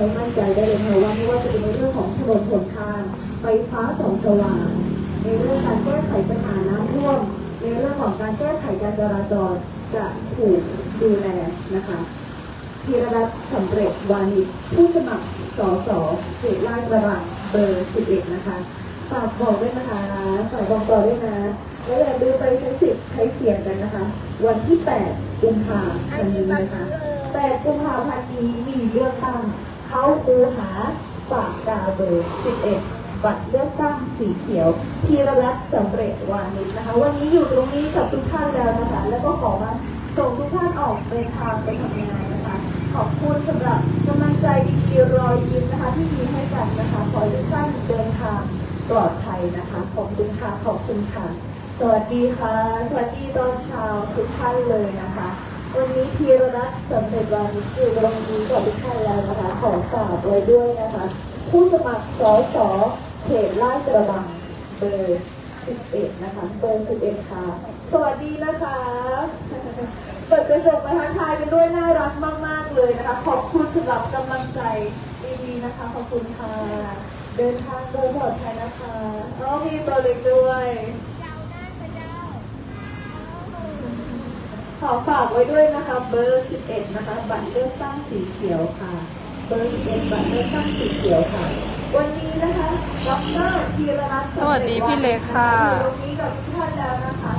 ให้มั่นใจได้เลยค่ะว่าไม่ว่าจะเป็นในเรื่องของถนนหนทาง ไฟฟ้าส่องสว่าง ในเรื่องการแก้ไขปัญหาน้ำท่วม ในเรื่องของการแก้ไขการจราจรจะถูกดูแลนะคะธีรรัตน์สำเร็จวานิชผู้สมัครสสเขตลาดกระบังเบอร์ 11 นะคะฝากบอกด้วยนะคะฝากบอกต่อด้วยนะแล้วอย่าลืมไปใช้สิทธิ์ใช้เสียงกันนะคะ วันที่ 8 กุมภาพันธ์นี้นะคะ 8 กุมภาพันธ์นี้มีเลือกตั้ง เขาคูหาปากกาเบอร์11 บัตรเลือกตั้งสีเขียวธีระรัตน์สำเร็จวานิชนะคะ วันนี้อยู่ตรงนี้กับทุกท่านแล้วนะคะ แล้วก็ขอมาส่งทุกท่านออกเดินทางไปทำงานนะคะ ขอบคุณสำหรับกำลังใจดีๆรอยยิ้มนะคะที่มีให้กันนะคะ ขอให้ทุกท่านเดินทางปลอดภัยนะคะ ขอบคุณค่ะ ขอบคุณค่ะ สวัสดีค่ะ สวัสดีตอนเช้าทุกท่านเลยนะคะ วันนี้ พีรรัตน์สำเร็จวานิชอยู่ตรงนี้กับทุกท่านแล้วนะคะขอฝากไว้ด้วยนะคะ ผู้สมัครสสเขตลาดกระบังเบอร์11นะคะเบอร์11ค่ะ สวัสดีนะคะ เปิดกระจกมาทักทายกันด้วยน่ารักมาก ๆ เลยนะคะ ขอบคุณสำหรับกำลังใจดีๆนะคะ ขอบคุณค่ะ เดินทางโดยปลอดภัยนะคะอ๋อมีตัวเล็กด้วย ขอฝากไว้ด้วยนะคะเบอร์ 11 นะคะ บัตรเลือกตั้งสีเขียวค่ะ เบอร์ 11 บัตรเลือกตั้งสีเขียวค่ะ วันนี้นะคะดรธีรรัตน์สวัสดีพี่เล็กค่ะอยู่ตรงนี้กับทุกท่านแล้วนะคะ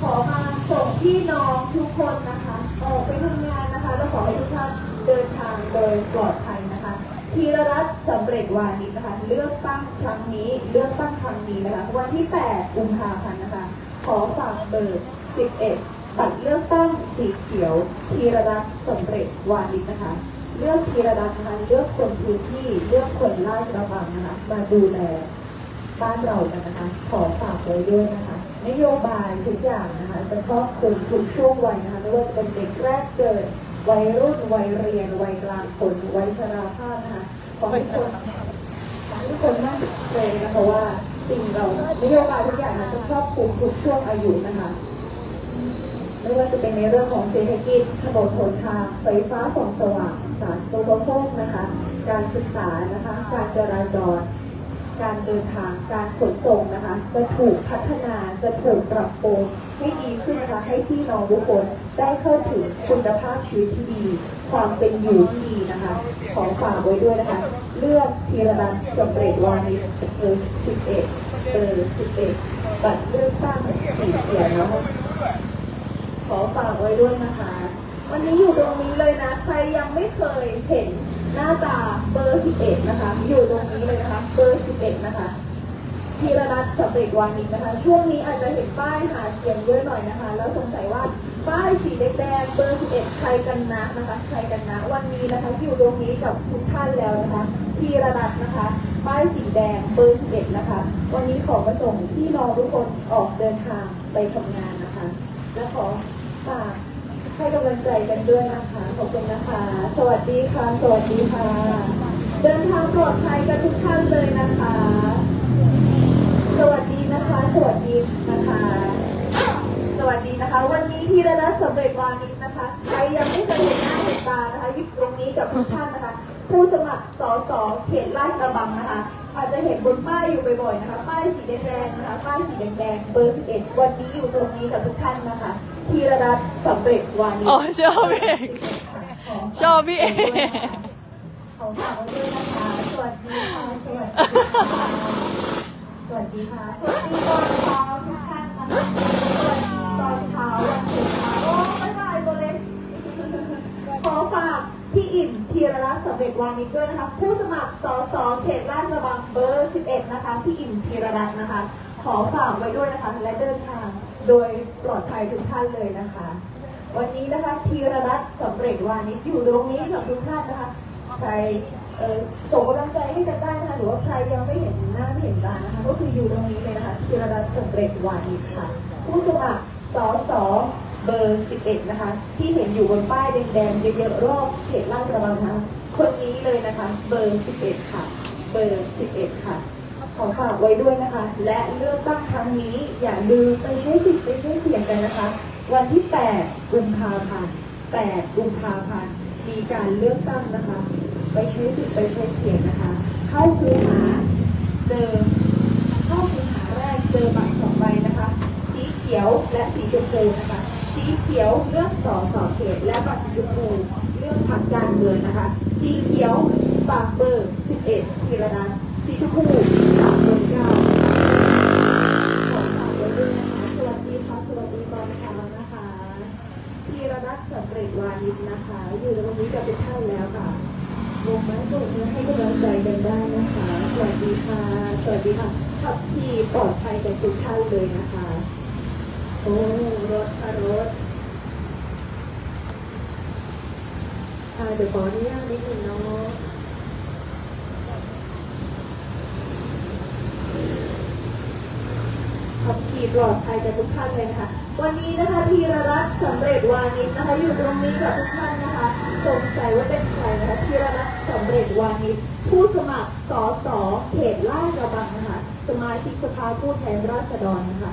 ขอมาส่งพี่น้องทุกคนนะคะ ออกไปทำงานนะคะ แล้วขอให้ทุกท่านเดินทางโดยปลอดภัยนะคะธีรรัตน์สำเร็จวานิชนะคะ เลือกตั้งครั้งนี้ เลือกตั้งครั้งนี้นะคะ วันที่ 8 กุมภาพันธ์นะคะ ขอฝากเบอร์ 11 บัตรเลือกตั้ง สีเขียวธีรรัตน์สำเร็จวานิชนะคะ เลือกธีรรัตน์นะคะเลือกคนพื้นที่เลือกคนลาดกระบังนะคะมาดูแลบ้านเรากันนะคะ ขอฝากไว้ด้วยนะคะ นโยบายทุกอย่างนะคะ จะครอบคลุมทุกช่วงวัยนะคะไม่ว่าจะเป็นเด็กแรกเกิดวัยรุ่นวัยเรียนวัยกลางคนวัยชราภาพนะคะขอให้ทุกคนขอให้ทุกคนมั่นใจนะคะว่าสิ่งเรานโยบายทุกอย่างนะจะครอบคลุมทุกช่วงอายุนะคะ ไม่ว่าจะเป็นในเรื่องของเศรษฐกิจถนนหนทางไฟฟ้าส่องสว่าง สารอุปโภคนะคะ การศึกษานะคะ การจราจร การเดินทาง การขนส่งนะคะ จะถูกพัฒนา จะถูกปรับปรุงให้ดีขึ้นนะคะ ให้พี่น้องทุกคนได้เข้าถึงคุณภาพชีวิตที่ดี ความเป็นอยู่ที่ดีนะคะ ของฝากไว้ด้วยนะคะ เลือกธีรรัตน์สำเร็จวานิชเบอร์11เบอร์11บัตรเลือกตั้งสีเขียวเนาะ ขอฝากไว้ด้วยนะคะ วันนี้อยู่ตรงนี้เลยนะ ใครยังไม่เคยเห็นหน้าตาเบอร์ 11 นะคะ อยู่ตรงนี้เลยนะคะ เบอร์ 11 นะคะธีรรัตน์สเร็จวานิชนะคะ ช่วงนี้อาจจะเห็นป้ายหาเสียงเยอะหน่อยนะคะ แล้วสงสัยว่าป้ายสีแดงเบอร์ 11 ใครกันนะนะคะ ใครกันนะ วันนี้นะคะอยู่ตรงนี้กับทุกท่านแล้วนะคะธีรรัตน์นะคะ ป้ายสีแดงเบอร์ 11 นะคะ วันนี้ขอมาส่งพี่น้องทุกคนออกเดินทางไปทำงานนะคะ และขอ ให้กำลังใจกันด้วยนะคะ ขอบคุณนะคะ สวัสดีค่ะ สวัสดีค่ะ เดินทางปลอดภัยกันทุกท่านเลยนะคะ สวัสดีนะคะ สวัสดีนะคะ สวัสดีนะคะ วันนี้ธีรรัตน์สำเร็จวานิชนะคะ ใครยังไม่เคยเห็นหน้าเห็นตานะคะอยู่ตรงนี้กับทุกท่านนะคะ ผู้สมัครสสเขตลาดกระบังนะคะ อาจจะเห็นบนป้ายอยู่บ่อยๆนะคะ ป้ายสีแดงๆนะคะ ป้ายสีแดงๆเบอร์11วันนี้อยู่ตรงนี้กับทุกท่านนะคะ ธีรรัตน์สำเร็จวานิชอ๋อชอบพี่เอกชอบพี่เอกขอฝากไว้ด้วยนะคะสวัสดีค่ะสวัสดีค่ะสวัสดีค่ะสวัสดีตอนเช้าทุกท่านนะคะสวัสดีตอนเช้าวันศุกร์ค่ะโอ้ไม่ได้ตัวเล็กขอฝากพี่อิ่มธีรรัตน์สำเร็จวานิชด้วยนะคะ ผู้สมัครสสเขตลาดกระบังเบอร์ 11 นะคะ พี่อิ่มธีรรัตน์นะคะ ขอฝากไว้ด้วยนะคะและเดินทาง โดยปลอดภัยทุกท่านเลยนะคะ วันนี้นะคะธีรรัตน์สำเร็จวานิชอยู่ตรงนี้กับทุกท่านนะคะใครส่งกำลังใจให้กันได้นะคะหรือว่าใครยังไม่เห็นหน้าไม่เห็นตานะคะก็คืออยู่ตรงนี้เลยนะคะธีรรัตน์สำเร็จวานิชค่ะ ผู้สมัครสสเบอร์ 11 นะคะ ที่เห็นอยู่บนป้ายแดงๆเยอะๆรอบเขตลาดกระบังนะคะคนนี้เลยนะคะ เบอร์ 11 ค่ะ เบอร์ 11 ค่ะ ขอฝากไว้ด้วยนะคะ และเลือกตั้งครั้งนี้อย่าลืมไปใช้สิทธิ์ไปใช้เสียงกันนะคะ วันที่ 8 กุมภาพันธ์ 8 กุมภาพันธ์มีการเลือกตั้งนะคะ ไปใช้สิทธิ์ไปใช้เสียงนะคะ เข้าคูหาเจอเข้าคูหาแรกเจอบัตรสองใบนะคะ สีเขียวและสีชมพูนะคะ สีเขียวเลือกสอสอเขตและบัตรสีชมพูเลือกพรรคการเมืองนะคะ สีเขียวปากเบอร์ 11ธีรนันท์ สีชมพูปากเบอร์9ขอฝากไว้ด้วยนะคะสวัสดีค่ะ สวัสดีตอนเช้านะคะธีรนัทสำเร็จวานิชนะคะ อยู่ในวันนี้กับทุกท่านแล้วค่ะวงไม้โบกมือให้กำลังใจกันได้นะคะ สวัสดีค่ะ สวัสดีค่ะขับขี่ปลอดภัยกันทุกท่านเลยนะคะ โอ้รถค่ะรถเดี๋ยวขออนุญาตนิดนึงเนาะ ขับขี่ ปลอดภัยกับทุกท่านเลยนะคะ วันนี้นะคะพีรรัตน์สำเร็จวานิชนะคะอยู่ตรงนี้กับทุกท่านนะคะสงสัยว่าเป็นใครนะคะพีรรัตน์สำเร็จวานิชผู้สมัครสสเขตลาดกระบังนะคะสมาชิกสภาผู้แทนราษฎรนะคะ